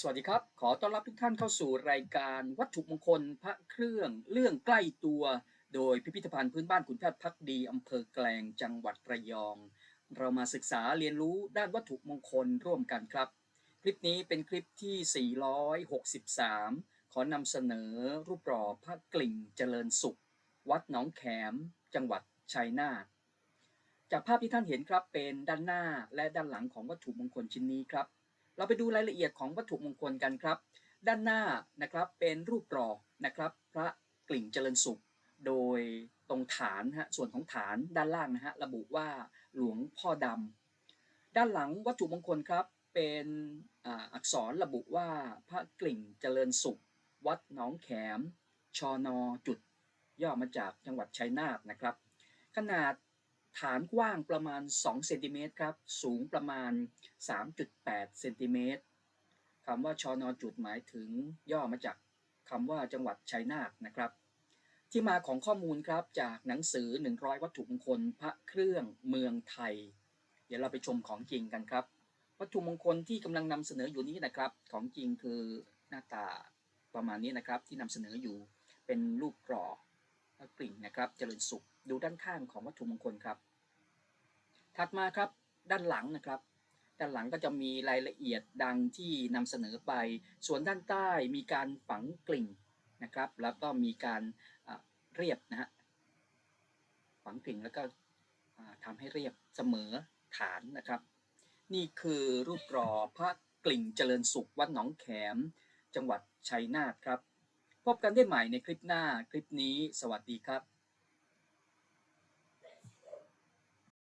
สวัสดีครับ ขอต้อนรับทุกท่านเข้าสู่รายการวัตถุมงคลพระเครื่องเรื่องใกล้ตัว โดยพิพิธภัณฑ์พื้นบ้านขุนแพทย์พักดีอำเภอแกลงจังหวัดระยอง เรามาศึกษาเรียนรู้ด้านวัตถุมงคลร่วมกันครับ คลิปนี้เป็นคลิปที่ 463 ขอนำเสนอรูปหล่อพระกลิ่งเจริญสุข วัดหนองแขม จังหวัดชัยนาทจากภาพที่ท่านเห็นครับเป็นด้านหน้าและด้านหลังของวัตถุมงคลชิ้นนี้ครับ เราไปดูรายละเอียดของวัตถุมงคลกันครับ ด้านหน้านะครับเป็นรูปหล่อนะครับ พระกลิ่งเจริญสุข โดยตรงฐานฮะส่วนของฐานด้านล่างนะฮะระบุว่าหลวงพ่อดำด้านหลังวัตถุมงคลครับเป็นอักษรระบุว่าพระกลิ่งเจริญสุข วัดหนองแขม ชอนอจุด ย่อมาจากจังหวัดชัยนาทนะครับ ขนาด ฐานกว้างประมาณ2เซนติเมตรครับ สูงประมาณ 3.8เซนติเมตรคำว่าชอนอจุดหมายถึงย่อมาจากคำว่าจังหวัดชัยนาทนะครับ ที่มาของข้อมูลครับจากหนังสือ 100 วัตถุมงคลพระเครื่องเมืองไทย เดี๋ยวเราไปชมของจริงกันครับ วัตถุมงคลที่กำลังนำเสนออยู่นี้นะครับ ของจริงคือหน้าตาประมาณนี้นะครับที่นำเสนออยู่เป็นรูปกรอก กลิ่งนะครับ เจริญสุข ดูด้านข้างของวัตถุมงคลครับ ถัดมาครับด้านหลังนะครับ ด้านหลังก็จะมีรายละเอียดดังที่นำเสนอไป ส่วนด้านใต้มีการฝังกลิ่งนะครับ แล้วก็มีการเรียบนะฮะ ฝังกลิ่งแล้วก็อ่าทำให้เรียบเสมอฐานนะครับ นี่คือรูปหล่อพระกลิ่งเจริญสุขวัดหนองแขม จังหวัดชัยนาทครับ พบกันได้ใหม่ในคลิปหน้าคลิปนี้ สวัสดีครับ